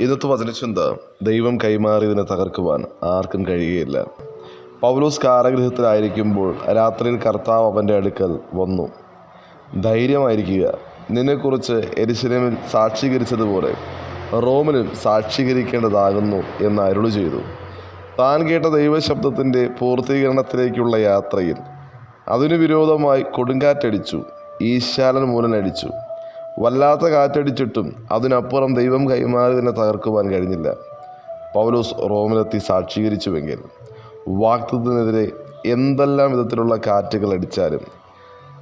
ഇന്നത്തെ വചനചിന്ത ദൈവം കൈമാറിയതിനെ തകർക്കുവാൻ ആർക്കും കഴിയുകയില്ല. പൗലോസ് കാരഗൃഹത്തിലായിരിക്കുമ്പോൾ രാത്രിയിൽ കർത്താവ് അവന്റെ അടുക്കൽ വന്നു. ധൈര്യമായിരിക്കുക. നിന്നെക്കുറിച്ച് എരിശിലമിൽ സാക്ഷീകരിച്ചതുപോലെ റോമിലും സാക്ഷീകരിക്കേണ്ടതാകുന്നു എന്ന് അരുളു ചെയ്തു. താൻ കേട്ട ദൈവശബ്ദത്തിന്റെ പൂർത്തീകരണത്തിലേക്കുള്ള യാത്രയിൽ അതിനു വിരോധമായി കൊടുങ്കാറ്റടിച്ചു ഈശാലൻ മൂലനടിച്ചു. വല്ലാത്ത കാറ്റടിച്ചിട്ടും അതിനപ്പുറം ദൈവം കൈമാറിയതിനെ തകർക്കുവാൻ കഴിഞ്ഞില്ല. പൗലോസ് റോമിലെത്തി സാക്ഷീകരിച്ചുവെങ്കിൽ വാക്തത്തിനെതിരെ എന്തെല്ലാം വിധത്തിലുള്ള കാറ്റുകൾ അടിച്ചാലും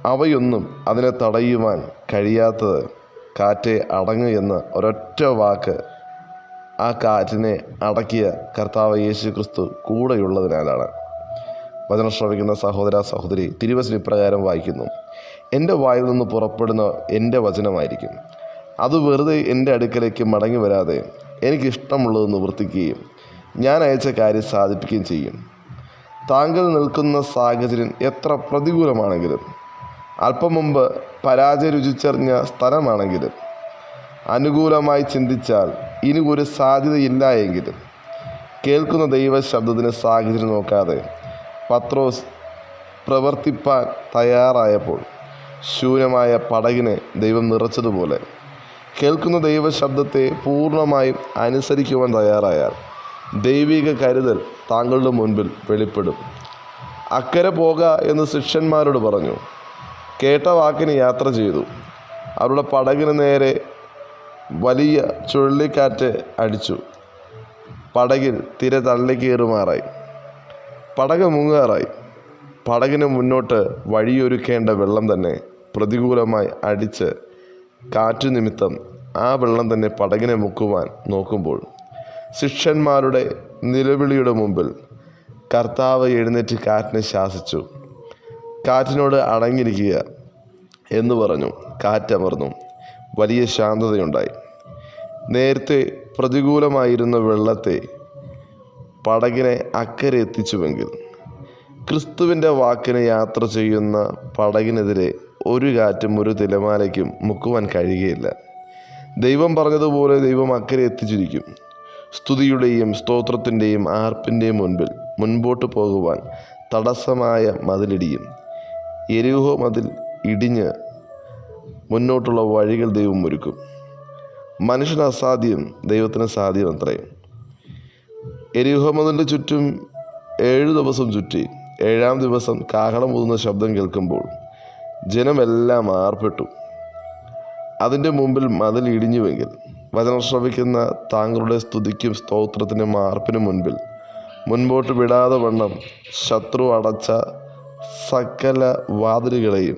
അവയൊന്നും അതിനെ തടയുവാൻ കഴിയാത്തത് കാറ്റെ അടങ്ങ് എന്ന ഒരൊറ്റ വാക്ക് ആ കാറ്റിനെ അടക്കിയ കർത്താവ് യേശു ക്രിസ്തു കൂടെയുള്ളതിനാലാണ്. വചനം ശ്രവിക്കുന്ന സഹോദര സഹോദരി തിരുവചനം ഇപ്രകാരം വായിക്കുന്നു. എന്റെ വായിൽ നിന്ന് പുറപ്പെടുന്ന എന്റെ വചനമായിരിക്കും. അത് വെറുതെ എന്റെ അടുക്കലേക്ക് മടങ്ങി വരാതെ എനിക്കിഷ്ടമുള്ളത് നിവർത്തിക്കുകയും ഞാൻ അയച്ച കാര്യം സാധിപ്പിക്കുകയും ചെയ്യും. താങ്കൾ നിൽക്കുന്ന സാഹചര്യം എത്ര പ്രതികൂലമാണെങ്കിലും അല്പം മുമ്പ് പരാജയ രുചിച്ചറിഞ്ഞ സ്ഥലമാണെങ്കിലും അനുകൂലമായി ചിന്തിച്ചാൽ ഇനി ഒരു സാധ്യതയില്ല എങ്കിലും കേൾക്കുന്ന ദൈവ ശബ്ദത്തിന് സാഹചര്യം നോക്കാതെ പത്രോസ് പ്രവർത്തിപ്പാൻ തയ്യാറായപ്പോൾ ശൂന്യമായ പടകിനെ ദൈവം നിറച്ചതുപോലെ കേൾക്കുന്ന ദൈവശബ്ദത്തെ പൂർണമായും അനുസരിക്കുവാൻ തയ്യാറായാൽ ദൈവിക കരുതൽ താങ്കളുടെ മുൻപിൽ വെളിപ്പെടും. അക്കരെ പോക എന്ന് ശിഷ്യന്മാരോട് പറഞ്ഞു. കേട്ട വാക്കിന് യാത്ര ചെയ്തു. അവരുടെ പടകിന് നേരെ വലിയ ചുഴലിക്കാറ്റ് അടിച്ചു. പടകിൽ തിര തള്ളിക്കയറുമാറായി പടക് മുങ്ങാറായി. പടകിന് മുന്നോട്ട് വഴിയൊരുക്കേണ്ട വെള്ളം തന്നെ പ്രതികൂലമായി അടിച്ച് കാറ്റു നിമിത്തം ആ വെള്ളം തന്നെ പടകിനെ മുക്കുവാൻ നോക്കുമ്പോൾ ശിഷ്യന്മാരുടെ നിലവിളിയുടെ മുമ്പിൽ കർത്താവ് എഴുന്നേറ്റ് കാറ്റിനെ ശാസിച്ചു. കാറ്റിനോട് അടങ്ങിയിരിക്കുക എന്ന് പറഞ്ഞു. കാറ്റമർന്നു. വലിയ ശാന്തതയുണ്ടായി. നേരത്തെ പ്രതികൂലമായിരുന്ന വെള്ളത്തെ പടകിനെ അക്കരെ എത്തിച്ചുവെങ്കിൽ ക്രിസ്തുവിന്റെ വാക്കിന് യാത്ര ചെയ്യുന്ന പടകിനെതിരെ ഒരു കാറ്റും ഒരു തിലമാലയ്ക്കും മുക്കുവാൻ കഴിയുകയില്ല. ദൈവം പറഞ്ഞതുപോലെ ദൈവം അക്കരെ എത്തിച്ചിരിക്കും. സ്തുതിയുടെയും സ്തോത്രത്തിന്റെയും ആർപ്പിന്റെയും മുൻപിൽ മുൻപോട്ട് പോകുവാൻ തടസ്സമായ മതിലിടിയും. എരിഹോ മതിൽ ഇടിഞ്ഞ് മുന്നോട്ടുള്ള വഴികൾ ദൈവം ഒരുക്കും. മനുഷ്യന് അസാധ്യം ദൈവത്തിന് സാധ്യം അത്രയും എരിഹോമതിന്റെ ചുറ്റും ഏഴു ദിവസം ചുറ്റി ഏഴാം ദിവസം കാഹളം ഊതുന്ന ശബ്ദം കേൾക്കുമ്പോൾ ജനമെല്ലാം ആർപ്പെട്ടു. അതിന്റെ മുമ്പിൽ മതിൽ ഇടിഞ്ഞുവെങ്കിൽ വചനം ശ്രവിക്കുന്ന താങ്കളുടെ സ്തുതിക്കും സ്തോത്രത്തിനും ആർപ്പിനും മുൻപിൽ മുൻപോട്ട് വിടാതെ വണ്ണം ശത്രു അടച്ച സകല വാതിലുകളെയും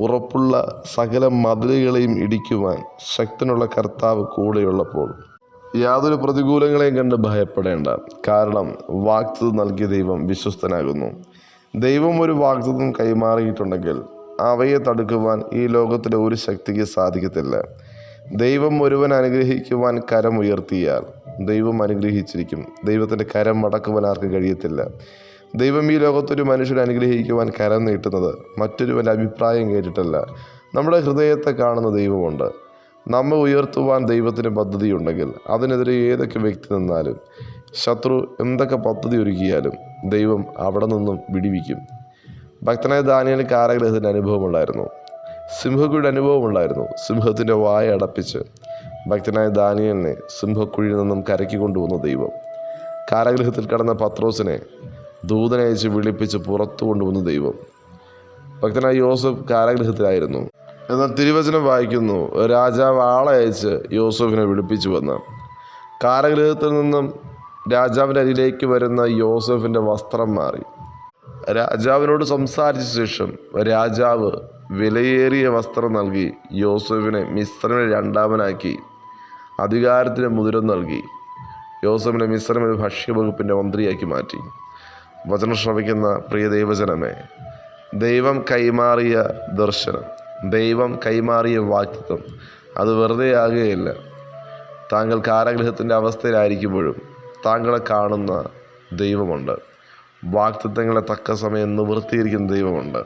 ഉറപ്പുള്ള സകല മതിലുകളെയും ഇടിക്കുവാൻ ശക്തനുള്ള കർത്താവ് കൂടെയുള്ളപ്പോൾ യാതൊരു പ്രതികൂലങ്ങളെയും കണ്ട് ഭയപ്പെടേണ്ട. കാരണം വാക്തത്വം നൽകിയ ദൈവം വിശ്വസ്തനാകുന്നു. ദൈവം ഒരു വാക്തത്വം കൈമാറിയിട്ടുണ്ടെങ്കിൽ അവയെ തടുക്കുവാൻ ഈ ലോകത്തിലെ ഒരു ശക്തിക്ക് സാധിക്കത്തില്ല. ദൈവം ഒരുവൻ അനുഗ്രഹിക്കുവാൻ കരം ഉയർത്തിയാൽ ദൈവം അനുഗ്രഹിച്ചിരിക്കും. ദൈവത്തിന്റെ കരം മടക്കുവാൻ ആർക്കും കഴിയത്തില്ല? ദൈവം ഈ ലോകത്തൊരു മനുഷ്യനെ അനുഗ്രഹിക്കുവാൻ കരം നീട്ടുന്നത് മറ്റൊരുവന്റെ അഭിപ്രായം കേട്ടിട്ടല്ല. നമ്മുടെ ഹൃദയത്തെ കാണുന്ന ദൈവമുണ്ട്. നമ്മെ ഉയർത്തുവാൻ ദൈവത്തിന് പദ്ധതിയുണ്ടെങ്കിൽ അതിനെതിരെ ഏതൊക്കെ വ്യക്തി നിന്നാലും ശത്രു എന്തൊക്കെ പദ്ധതി ഒരുക്കിയാലും ദൈവം അവിടെ നിന്നും വിടിവിക്കും. ഭക്തനായ ദാനിയൽ കാരാഗ്രഹത്തിന്റെ അനുഭവമുണ്ടായിരുന്നു സിംഹക്കുഴിയുടെ അനുഭവമുണ്ടായിരുന്നു സിംഹത്തിന്റെ വായ അടപ്പിച്ച് ഭക്തനായ ദാനിയലിനെ സിംഹക്കുഴിയിൽ നിന്നും കരക്കി കൊണ്ടുവന്ന ദൈവം. കാരാഗ്രഹത്തിൽ കടന്ന പത്രോസിനെ ദൂതനയച്ച് വിളിപ്പിച്ച് പുറത്തു കൊണ്ടുവന്ന ദൈവം. ഭക്തനായ യോസഫ് കാരാഗ്രഹത്തിലായിരുന്നു. എന്നാൽ തിരുവചനം വായിക്കുന്നു. രാജാവ് ആളെ അയച്ച് യോസഫിനെ വിളിപ്പിച്ചു വന്ന്. കാരഗൃഹത്തിൽ നിന്നും രാജാവിന്റെ അരിയിലേക്ക് വരുന്ന യോസഫിന്റെ വസ്ത്രം മാറി. രാജാവിനോട് സംസാരിച്ച ശേഷം രാജാവ് വിലയേറിയ വസ്ത്രം നൽകി. യോസഫിനെ മിശ്രമിനെ രണ്ടാമനാക്കി. അധികാരത്തിന് മുതിരം നൽകി. യോസഫിനെ മിശ്രമിൽ ഭക്ഷ്യവകുപ്പിന്റെ മന്ത്രിയാക്കി മാറ്റി. വചനം ശ്രവിക്കുന്ന പ്രിയ ദൈവജനമേ ദൈവം കൈമാറിയ ദർശനം. ദൈവം കൈമാറിയ വാക്തത്വം. അത് വെറുതെ ആകുകയില്ല. താങ്കൾ കാരാഗ്രഹത്തിന്റെ അവസ്ഥയിലായിരിക്കുമ്പോഴും താങ്കളെ കാണുന്ന ദൈവമുണ്ട്. വാക്തത്വങ്ങളെ തക്ക സമയം നിവൃത്തിയിരിക്കുന്ന ദൈവമുണ്ട്.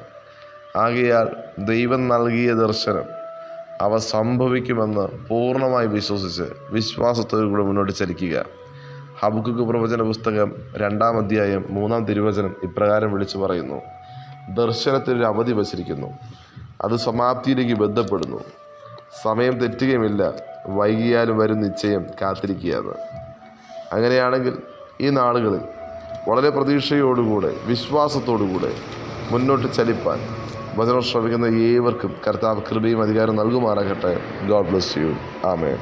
ആകയാൽ ദൈവം നൽകിയ ദർശനം അവ സംഭവിക്കുമെന്ന് പൂർണമായി വിശ്വസിച്ച് വിശ്വാസത്തോടു മുന്നോട്ട് ചലിക്കുക. ഹബുക്കുക്ക് പ്രവചന പുസ്തകം രണ്ടാം അധ്യായം മൂന്നാം തിരുവചനം ഇപ്രകാരം വിളിച്ചു പറയുന്നു. ദർശനത്തിനൊരു അവധി വച്ചിരിക്കുന്നു. അത് സമാപ്തിയിലേക്ക് ബന്ധപ്പെടുന്നു. സമയം തെറ്റുകയുമില്ല. വൈകിയാലും വരും നിശ്ചയം കാത്തിരിക്കുകയാണ്. അങ്ങനെയാണെങ്കിൽ ഈ നാളുകളിൽ വളരെ പ്രതീക്ഷയോടുകൂടെ വിശ്വാസത്തോടുകൂടെ മുന്നോട്ട് ചലിപ്പാൻ വചനം ശ്രമിക്കുന്ന ഏവർക്കും കർത്താവ് കൃപയും അധികാരം നൽകുമാറാകട്ടെ. God bless you amen